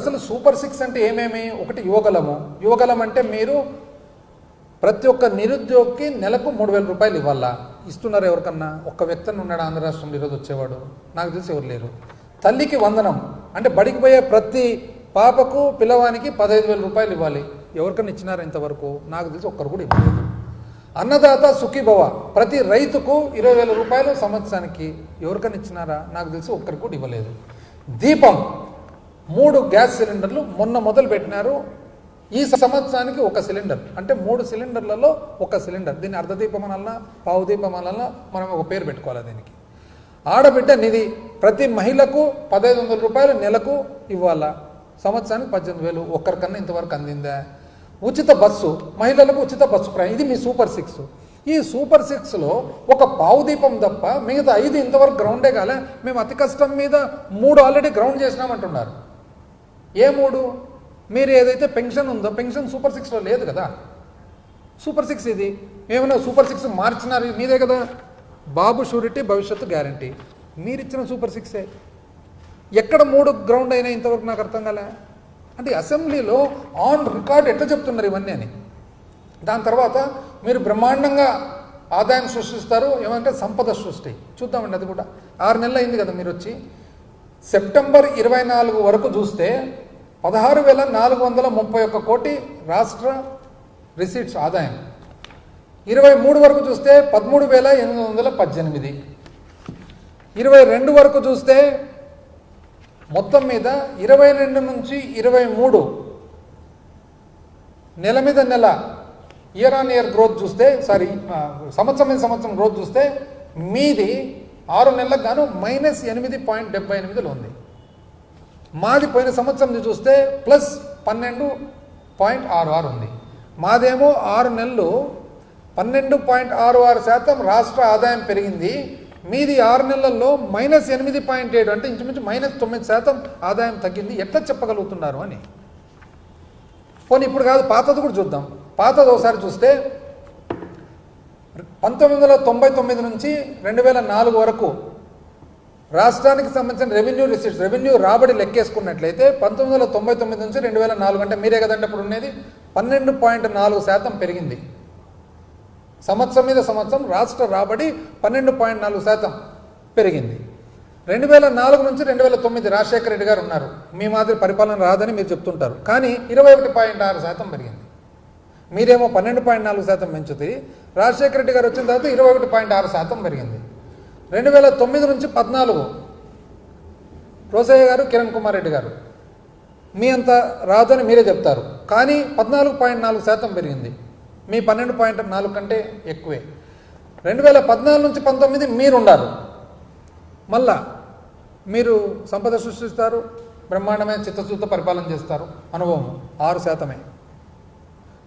అసలు super six అంటే ఏమేమి? ఒకటి యువగలము. యువగలం అంటే మీరు ప్రతి ఒక్క నిరుద్యోగికి నెలకు మూడు వేల రూపాయలు ఇవ్వాలా? ఇస్తున్నారు ఎవరికన్నా? ఒక్క వ్యక్తిని ఉన్నాడు? ఆంధ్ర రాష్ట్రంలో ఈరోజు వచ్చేవాడు. నాకు తెలిసి ఎవరు లేరు. తల్లికి వందనం. అంటే బడికి పోయే ప్రతి పాపకు పిల్లవానికి పదహైదు వేల రూపాయలు ఇవ్వాలి. ఎవరికన్నా ఇచ్చినారు ఇంతవరకు? నాకు తెలిసి ఒక్కరు కూడా ఇవ్వలేదు. అన్నదాత సుఖీభవ. ప్రతి రైతుకు ఇరవై వేల రూపాయలు సంవత్సరానికి ఎవరికన్నా ఇచ్చినారా? నాకు తెలిసి ఒక్కరికి కూడా ఇవ్వలేదు. దీపం. మూడు గ్యాస్ సిలిండర్లు మొన్న మొదలు పెట్టినారు. ఈ సంవత్సరానికి ఒక సిలిండర్. అంటే మూడు సిలిండర్లలో ఒక సిలిండర్. దీన్ని అర్ధదీపమనల్లా పావుదీపమనల్లా పావు దీపం మనం ఒక పేరు పెట్టుకోవాలి దీనికి? ఆడబిడ్డ నిధి ప్రతి మహిళకు పదహైదు వందల రూపాయలు నెలకు ఇవ్వాలా? సంవత్సరానికి పద్దెనిమిది వేలు. ఒక్కరికన్నా ఇంతవరకు అందిందా? ఉచిత బస్సు. మహిళలకు ఉచిత బస్సు ప్రయాణం. ఇది మీ సూపర్ సిక్స్. ఈ సూపర్ సిక్స్లో ఒక పావు దీపం తప్ప మిగతా ఐదు ఇంతవరకు గ్రౌండే కాలే. మేము అతి కష్టం మీద మూడు ఆల్రెడీ గ్రౌండ్ చేసినామంటున్నారు. ఏ మూడు? మీరు ఏదైతే పెన్షన్ ఉందో పెన్షన్ సూపర్ సిక్స్లో లేదు కదా. సూపర్ సిక్స్ ఇది. ఏమైనా సూపర్ సిక్స్ మార్చినారు మీదే కదా. బాబు షూరిటీ భవిష్యత్తు గ్యారంటీ. మీరిచ్చిన సూపర్ సిక్సే. ఎక్కడ మూడు గ్రౌండ్ అయినా ఇంతవరకు నాకు అర్థం కాలే. అంటే అసెంబ్లీలో ఆన్ రికార్డ్ ఎట్లా చెప్తున్నారు ఇవన్నీ అని. దాని తర్వాత మీరు బ్రహ్మాండంగా ఆదాయం సృష్టిస్తారు ఏమంటే సంపద సృష్టి. చూద్దామండి అది కూడా. ఆరు నెలలు అయింది కదా మీరు వచ్చి. సెప్టెంబర్ ఇరవై నాలుగు వరకు చూస్తే పదహారు వేల నాలుగు వందల ముప్పై ఒక్క కోటి రాష్ట్ర రిసీట్స్ ఆదాయం. ఇరవై మూడు వరకు చూస్తే పదమూడు వేల ఎనిమిది వందల పద్దెనిమిది. ఇరవై రెండు వరకు చూస్తే మొత్తం మీద ఇరవై రెండు నుంచి ఇరవై మూడు నెల మీద నెల ఇయర్ ఆన్ ఇయర్ గ్రోత్ చూస్తే సారీ సంవత్సరం మీద సంవత్సరం గ్రోత్ చూస్తే మీది ఆరు నెలలకు గాను మైనస్ ఎనిమిది పాయింట్ డెబ్బై ఎనిమిదిలో ఉంది. మాది పోయిన సంవత్సరం చూస్తే ప్లస్ పన్నెండు పాయింట్ ఆరు ఆరు ఉంది. మాదేమో ఆరు నెలలు పన్నెండు పాయింట్ ఆరు ఆరు శాతం రాష్ట్ర ఆదాయం పెరిగింది. మీది ఆరు నెలల్లో మైనస్ ఎనిమిది పాయింట్ ఏడు అంటే ఇంచుమించు మైనస్ తొమ్మిది శాతం ఆదాయం తగ్గింది. ఎట్లా చెప్పగలుగుతున్నారు అని. పోనీ ఇప్పుడు కాదు పాతది కూడా చూద్దాం. పాతది ఒకసారి చూస్తే పంతొమ్మిది వందల తొంభై తొమ్మిది నుంచి రెండు వేల నాలుగు వరకు రాష్ట్రానికి సంబంధించిన రెవెన్యూ రిసీట్స్ రెవెన్యూ రాబడి లెక్కేసుకున్నట్లయితే పంతొమ్మిది వందల తొంభై తొమ్మిది నుంచి రెండు వేల నాలుగు అంటే మీరే కదండి ఇప్పుడు ఉండేది? పన్నెండు పాయింట్ నాలుగు శాతం పెరిగింది. సంవత్సరం మీద సంవత్సరం రాష్ట్ర రాబడి పన్నెండు పాయింట్ నాలుగు శాతం పెరిగింది. రెండు వేల నాలుగు నుంచి రెండు వేల తొమ్మిది రాజశేఖర రెడ్డి గారు ఉన్నారు. మీ మాదిరి పరిపాలన రాదని మీరు చెప్తుంటారు. కానీ ఇరవై ఒకటి పాయింట్ ఆరు శాతం పెరిగింది. మీరేమో పన్నెండు పాయింట్ నాలుగు శాతం పెంచుతుంది రాజశేఖర రెడ్డి గారు వచ్చిన తర్వాత ఇరవై ఒకటి పాయింట్ ఆరు శాతం పెరిగింది. రెండు వేల తొమ్మిది నుంచి పద్నాలుగు. రోసయ్య గారు కిరణ్ కుమార్ రెడ్డి గారు. మీ అంత రాదని మీరే చెప్తారు. కానీ పద్నాలుగు పాయింట్ నాలుగు శాతం పెరిగింది. మీ పన్నెండు పాయింట్ నాలుగు కంటే ఎక్కువే. రెండు వేల పద్నాలుగు నుంచి పంతొమ్మిది మీరుండారు. మళ్ళా మీరు సంపద సృష్టిస్తారు బ్రహ్మాండమైన చిత్తశుద్ధ పరిపాలన చేస్తారు. అనుభవం ఆరు శాతమే.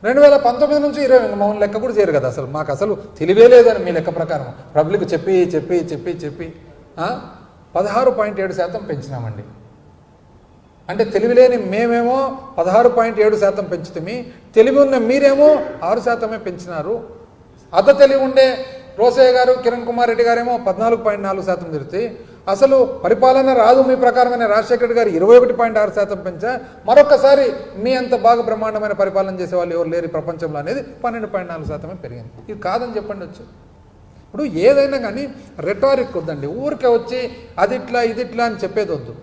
రెండు వేల పంతొమ్మిది నుంచి ఇరవై మమ్మల్ని లెక్క కూడా చేయరు కదా అసలు. మాకు అసలు తెలివే లేదని మీ లెక్క ప్రకారం. పబ్లిక్ చెప్పి చెప్పి చెప్పి చెప్పి పదహారు పాయింట్ ఏడు శాతం పెంచినామండి. అంటే తెలివిలేని మేమేమో పదహారు పాయింట్ ఏడు శాతం పెంచుతుంది తెలివి ఉన్న మీరేమో ఆరు శాతమే పెంచినారు. అర్ధ తెలివి ఉండే రోసయ్య గారు కిరణ్ కుమార్ రెడ్డి గారేమో పద్నాలుగు పాయింట్ నాలుగు శాతం తిరుగుతాయి అసలు పరిపాలన రాదు మీ ప్రకారమైన రాజశేఖర్ గారు ఇరవై ఒకటి పాయింట్ ఆరు శాతం పెంచా మరొకసారి మీ అంత బాగా బ్రహ్మాండమైన పరిపాలన చేసే వాళ్ళు ఎవరు లేరు ప్రపంచంలో అనేది పన్నెండు పాయింట్ నాలుగు శాతమే పెరిగింది. ఇది కాదని చెప్పండి వచ్చు. ఇప్పుడు ఏదైనా కానీ రెటారిక్ వద్దండి. ఊరికే వచ్చి అది ఇట్లా ఇది ఇట్లా అని చెప్పేది వద్దు.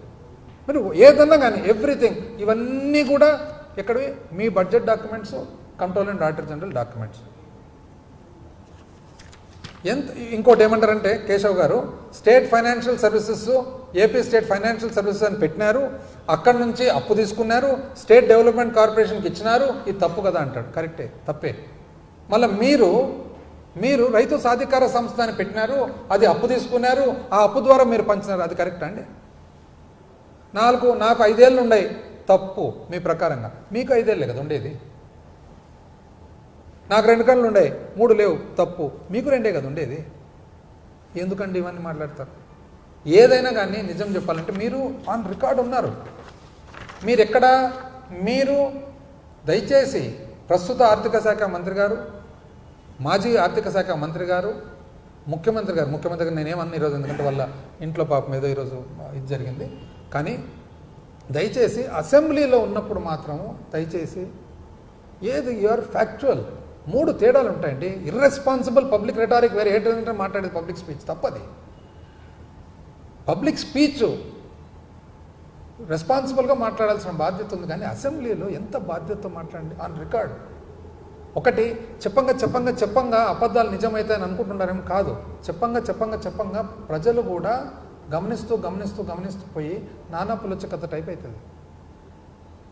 మరి ఏదన్నా కానీ ఎవ్రీథింగ్ ఇవన్నీ కూడా ఎక్కడవి? మీ budget documents control and auditor general documents ఎంత ఇంకోటి ఏమంటారంటే Keshav garu state financial services AP state financial services అని పెట్టినారు అక్కడి నుంచి అప్పు తీసుకున్నారు స్టేట్ డెవలప్మెంట్ కార్పొరేషన్కి ఇచ్చినారు ఇది తప్పు కదా అంటాడు. కరెక్టే తప్పే. మళ్ళీ మీరు మీరు రైతు సాధికార సంస్థ అని పెట్టినారు అది అప్పు తీసుకున్నారు ఆ అప్పు ద్వారా మీరు పంచినారు అది కరెక్ట్ అండి? నాలుగు నాకు ఐదేళ్ళు ఉన్నాయి తప్పు మీ ప్రకారంగా. మీకు ఐదేళ్ళే కదా ఉండేది? నాకు రెండు కళ్ళు ఉన్నాయి మూడు లేవు తప్పు. మీకు రెండే కదా ఉండేది. ఎందుకండి ఇవన్నీ మాట్లాడతారు? ఏదైనా కానీ నిజం చెప్పాలంటే మీరు ఆన్ రికార్డ్ ఉన్నారు. మీరు ఎక్కడ మీరు దయచేసి ప్రస్తుత ఆర్థిక శాఖ మంత్రి గారు మాజీ ఆర్థిక శాఖ మంత్రి గారు ముఖ్యమంత్రి గారు ముఖ్యమంత్రి గారు నేనేమన్నా ఈరోజు ఎందుకంటే వాళ్ళ ఇంట్లో పాపం ఏదో ఈరోజు ఇది జరిగింది. కానీ దయచేసి అసెంబ్లీలో ఉన్నప్పుడు మాత్రము దయచేసి ఏది యువర్ ఫ్యాక్చువల్ మూడు తేడాలు ఉంటాయండి. ఇర్రెస్పాన్సిబుల్ పబ్లిక్ రెటారిక్ వేరే ఏంటంటే మాట్లాడేది పబ్లిక్ స్పీచ్ తప్పది. పబ్లిక్ స్పీచ్ రెస్పాన్సిబుల్గా మాట్లాడాల్సిన బాధ్యత ఉంది కానీ అసెంబ్లీలో ఎంత బాధ్యతతో మాట్లాడండి? ఆన్ రికార్డ్ ఒకటి చెప్పంగా చెప్పంగా చెప్పంగా అబద్ధాలు నిజమవుతాయని అనుకుంటున్నారేమో కాదు. చెప్పంగా చెప్పంగా చెప్పంగా ప్రజలు కూడా గమనిస్తూ గమనిస్తూ గమనిస్తూ పోయి నానా పులచ్చ కథ టైప్ అవుతుంది.